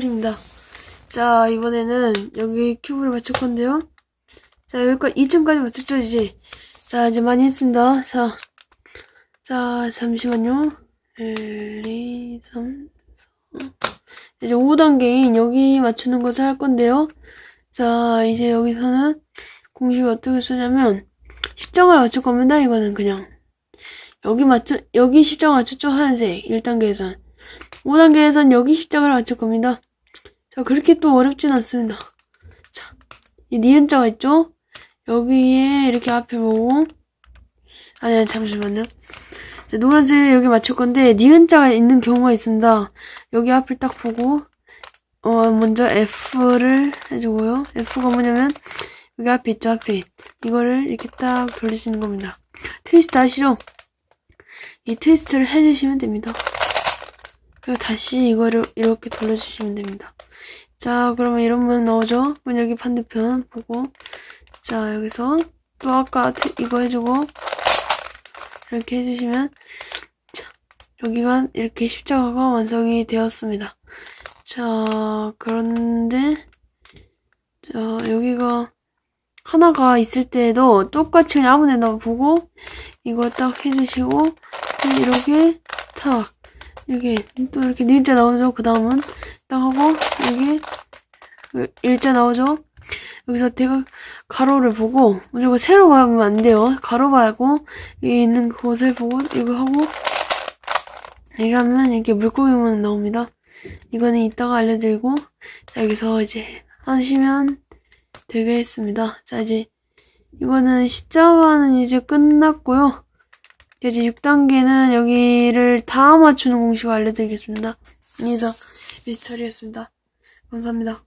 입니다. 자, 이번에는 여기 큐브를 맞출 건데요. 자, 여기까지 2층까지 맞췄죠, 이제. 자, 이제 많이 했습니다. 자, 자, 잠시만요. 1, 2, 3, 4. 이제 5단계인 여기 맞추는 것을 할 건데요. 자, 이제 여기서는 공식을 어떻게 쓰냐면, 십정을 맞출 겁니다, 이거는 그냥. 여기 맞춰, 여기 십정 맞췄죠? 하얀색. 1단계에선. 5단계에선 여기 십자가를 맞출 겁니다. 자, 그렇게 또 어렵진 않습니다. 자, 이 니은자가 있죠? 여기에 이렇게 앞에 보고, 아니, 아니, 잠시만요. 자, 노란색 여기 맞출 건데, 니은자가 있는 경우가 있습니다. 여기 앞을 딱 보고, 어, 먼저 F를 해주고요. F가 뭐냐면, 여기 앞에 있죠, 앞에. 이거를 이렇게 딱 돌리시는 겁니다. 트위스트 아시죠? 이 트위스트를 해주시면 됩니다. 그리고 다시 이거를 이렇게 돌려주시면 됩니다. 자, 그러면 이런 모양 나오죠? 그럼 여기 반대편 보고, 자, 여기서 또 아까 트- 이거 해주고, 이렇게 해주시면, 자, 여기가 이렇게 십자가가 완성이 되었습니다. 자, 그런데, 자, 여기가 하나가 있을 때에도 똑같이 그냥 아무 데나 보고, 이거 딱 해주시고, 이렇게 탁, 이렇게 또 이렇게 니자 나오죠. 그 다음은 딱 하고 여기 그 일자 나오죠. 여기서 대각 가로를 보고 무조건 세로 가면 안 돼요. 가로 말고 여기 있는 곳을 보고 이거 하고 이렇게 하면 이렇게 물고기 모양 나옵니다. 이거는 이따가 알려드리고 자 여기서 이제 하시면 되겠습니다. 자 이제 이거는 십자가는 이제 끝났고요. 이제 6단계는 여기를 다 맞추는 공식 을 알려드리겠습니다. 이상 미스터리였습니다. 감사합니다.